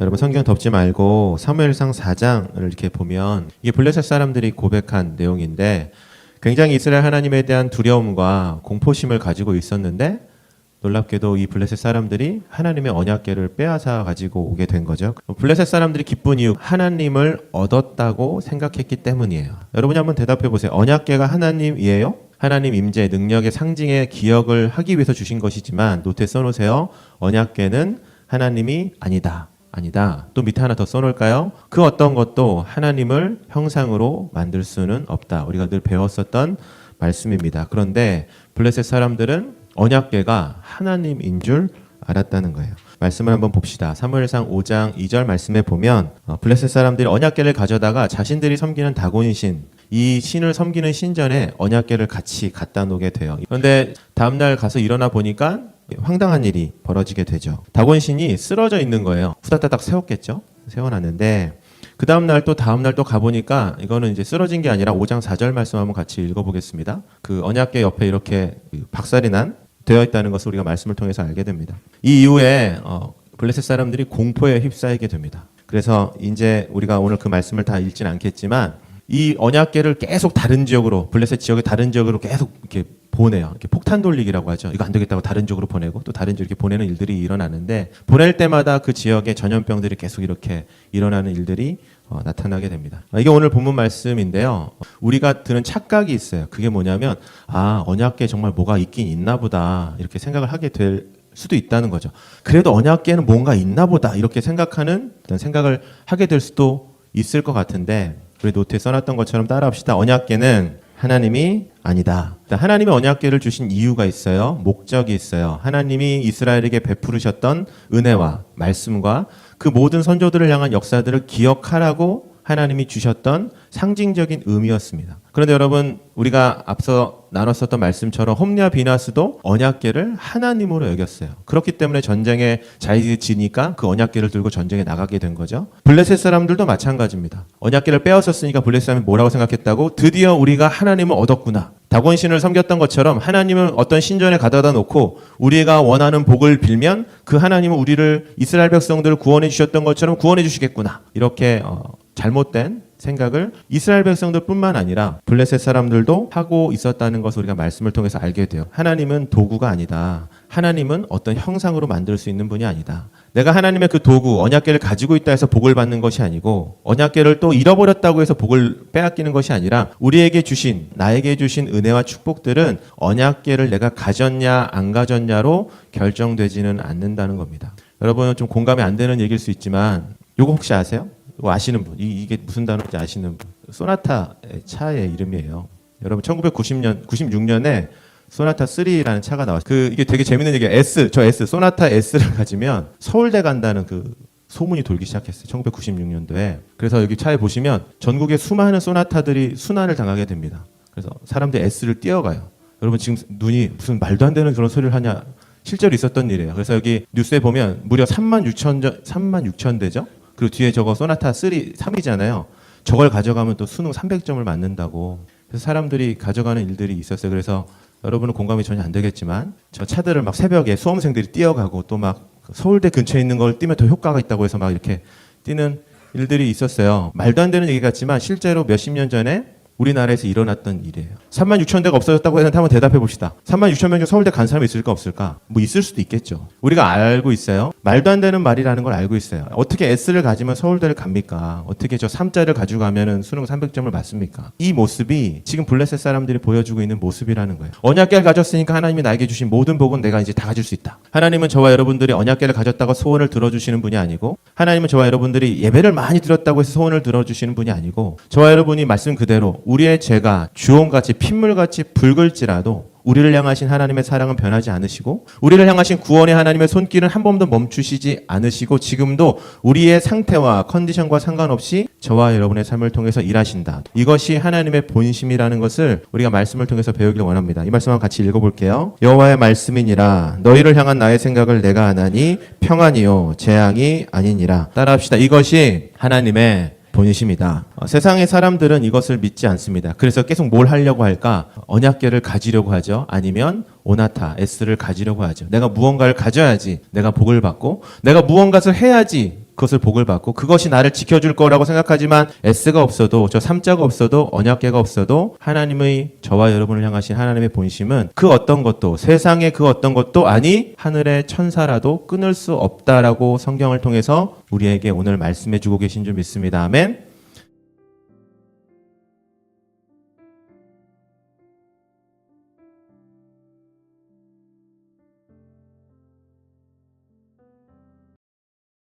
여러분 성경 덮지 말고 사무엘상 4장을 이렇게 보면 이게 블레셋 사람들이 고백한 내용인데 굉장히 이스라엘 하나님에 대한 두려움과 공포심을 가지고 있었는데 놀랍게도 이 블레셋 사람들이 하나님의 언약궤를 빼앗아 가지고 오게 된 거죠. 블레셋 사람들이 기쁜 이유 하나님을 얻었다고 생각했기 때문이에요. 여러분이 한번 대답해 보세요. 언약궤가 하나님이에요? 하나님 임재 능력의 상징의 기억을 하기 위해서 주신 것이지만 노트에 써놓으세요. 언약궤는 하나님이 아니다. 아니다. 또 밑에 하나 더 써놓을까요? 그 어떤 것도 하나님을 형상으로 만들 수는 없다. 우리가 늘 배웠었던 말씀입니다. 그런데 블레셋 사람들은 언약궤가 하나님인 줄 알았다는 거예요. 말씀을 한번 봅시다. 사무엘상 5장 2절 말씀에 보면 어, 블레셋 사람들이 언약궤를 가져다가 자신들이 섬기는 다곤 신, 이 신을 섬기는 신전에 언약궤를 같이 갖다 놓게 돼요. 그런데 다음 날 가서 일어나 보니까 황당한 일이 벌어지게 되죠. 다곤 신이 쓰러져 있는 거예요. 후다다닥 세웠겠죠. 세워놨는데 그 다음 날 또 다음 날 또 가보니까 이거는 이제 쓰러진 게 아니라 5장 4절 말씀 한번 같이 읽어보겠습니다. 그 언약궤 옆에 이렇게 박살이 난 되어 있다는 것을 우리가 말씀을 통해서 알게 됩니다. 이 이후에 어, 블레셋 사람들이 공포에 휩싸이게 됩니다. 그래서 이제 우리가 오늘 그 말씀을 다 읽진 않겠지만 이 언약궤를 계속 다른 지역으로 블레셋 지역의 다른 지역으로 계속 이렇게 보내요. 이렇게 폭탄 돌리기라고 하죠. 이거 안 되겠다고 다른 지역으로 보내고 또 다른 지역 이렇게 보내는 일들이 일어나는데 보낼 때마다 그 지역에 전염병들이 계속 이렇게 일어나는 일들이 어, 나타나게 됩니다. 아, 이게 오늘 본문 말씀인데요. 우리가 드는 착각이 있어요. 그게 뭐냐면 아 언약궤 정말 뭐가 있긴 있나 보다 이렇게 생각을 하게 될 수도 있다는 거죠. 그래도 언약궤는 뭔가 있나 보다 이렇게 생각하는 생각을 하게 될 수도 있을 것 같은데 우리 노트에 써놨던 것처럼 따라합시다. 언약궤는 하나님이 아니다. 하나님의 언약궤를 주신 이유가 있어요. 목적이 있어요. 하나님이 이스라엘에게 베푸르셨던 은혜와 말씀과 그 모든 선조들을 향한 역사들을 기억하라고 하나님이 주셨던 상징적인 의미였습니다. 그런데 여러분 우리가 앞서 나눴었던 말씀처럼 홈리아 비나스도 언약궤를 하나님으로 여겼어요. 그렇기 때문에 전쟁에 잘 지니까 그 언약궤를 들고 전쟁에 나가게 된 거죠. 블레셋 사람들도 마찬가지입니다. 언약궤를 빼앗았으니까 블레셋 사람이 뭐라고 생각했다고? 드디어 우리가 하나님을 얻었구나. 다곤신을 섬겼던 것처럼 하나님은 어떤 신전에 가져다 놓고 우리가 원하는 복을 빌면 그 하나님은 우리를 이스라엘 백성들을 구원해 주셨던 것처럼 구원해 주시겠구나. 이렇게 어, 잘못된 생각을 이스라엘 백성들뿐만 아니라 블레셋 사람들도 하고 있었다는 것을 우리가 말씀을 통해서 알게 돼요. 하나님은 도구가 아니다. 하나님은 어떤 형상으로 만들 수 있는 분이 아니다. 내가 하나님의 그 도구 언약궤를 가지고 있다 해서 복을 받는 것이 아니고 언약궤를 또 잃어버렸다고 해서 복을 빼앗기는 것이 아니라 우리에게 주신 나에게 주신 은혜와 축복들은 언약궤를 내가 가졌냐 안 가졌냐로 결정되지는 않는다는 겁니다. 여러분은 좀 공감이 안 되는 얘기일 수 있지만 요거 혹시 아세요? 이거 아시는 분, 이, 게 무슨 단어인지 아시는 분. 소나타 차의 이름이에요. 여러분 1990년, 96년에 소나타 3라는 차가 나왔어요. 그 이게 되게 재밌는 얘기예요. S, 저 S, 소나타 S를 가지면 서울대 간다는 그 소문이 돌기 시작했어요. 1996년도에. 그래서 여기 차에 보시면 전국의 수많은 소나타들이 순환을 당하게 됩니다. 그래서 사람들이 S를 뛰어가요. 여러분 지금 눈이 무슨 말도 안 되는 그런 소리를 하냐? 실제로 있었던 일이에요. 그래서 여기 뉴스에 보면 무려 3만 6천 3만 6천 대죠. 그리고 뒤에 저거 소나타 3 3이잖아요. 저걸 가져가면 또 수능 300점을 맞는다고. 그래서 사람들이 가져가는 일들이 있었어요. 그래서 여러분은 공감이 전혀 안 되겠지만 저 차들을 막 새벽에 수험생들이 뛰어가고 또 막 서울대 근처에 있는 걸 뛰면 더 효과가 있다고 해서 막 이렇게 뛰는 일들이 있었어요. 말도 안 되는 얘기 같지만 실제로 몇십 년 전에 우리나라에서 일어났던 일이에요. 3만 6천 대가 없어졌다고 해서 한번 대답해 봅시다. 3만 6천 명 중 서울대 간 사람이 있을까 없을까? 뭐 있을 수도 있겠죠. 우리가 알고 있어요. 말도 안 되는 말이라는 걸 알고 있어요. 어떻게 S를 가지면 서울대를 갑니까? 어떻게 저 3자를 가지고 가면은 수능 300점을 맞습니까? 이 모습이 지금 블레셋 사람들이 보여주고 있는 모습이라는 거예요. 언약궤를 가졌으니까 하나님이 나에게 주신 모든 복은 내가 이제 다 가질 수 있다. 하나님은 저와 여러분들이 언약궤를 가졌다고 소원을 들어주시는 분이 아니고 하나님은 저와 여러분들이 예배를 많이 드렸다고 해서 소원을 들어주시는 분이 아니고 저와 여러분이 말씀 그대로 우리의 죄가 주홍같이 핏물같이 붉을지라도 우리를 향하신 하나님의 사랑은 변하지 않으시고 우리를 향하신 구원의 하나님의 손길은 한 번도 멈추시지 않으시고 지금도 우리의 상태와 컨디션과 상관없이 저와 여러분의 삶을 통해서 일하신다. 이것이 하나님의 본심이라는 것을 우리가 말씀을 통해서 배우길 원합니다. 이 말씀 한번 같이 읽어볼게요. 여호와의 말씀이니라 너희를 향한 나의 생각을 내가 아나니 평안이요 재앙이 아니니라. 따라합시다. 이것이 하나님의 본심이다. 어, 세상의 사람들은 이것을 믿지 않습니다. 그래서 계속 뭘 하려고 할까? 언약궤를 가지려고 하죠. 아니면 오나타 S를 가지려고 하죠. 내가 무언가를 가져야지 내가 복을 받고 내가 무언가를 해야지 그것을 복을 받고 그것이 나를 지켜줄 거라고 생각하지만 S가 없어도 저 삼자가 없어도 언약계가 없어도 하나님의 저와 여러분을 향하신 하나님의 본심은 그 어떤 것도 세상의 그 어떤 것도 아니 하늘의 천사라도 끊을 수 없다라고 성경을 통해서 우리에게 오늘 말씀해 주고 계신 줄 믿습니다. 아멘.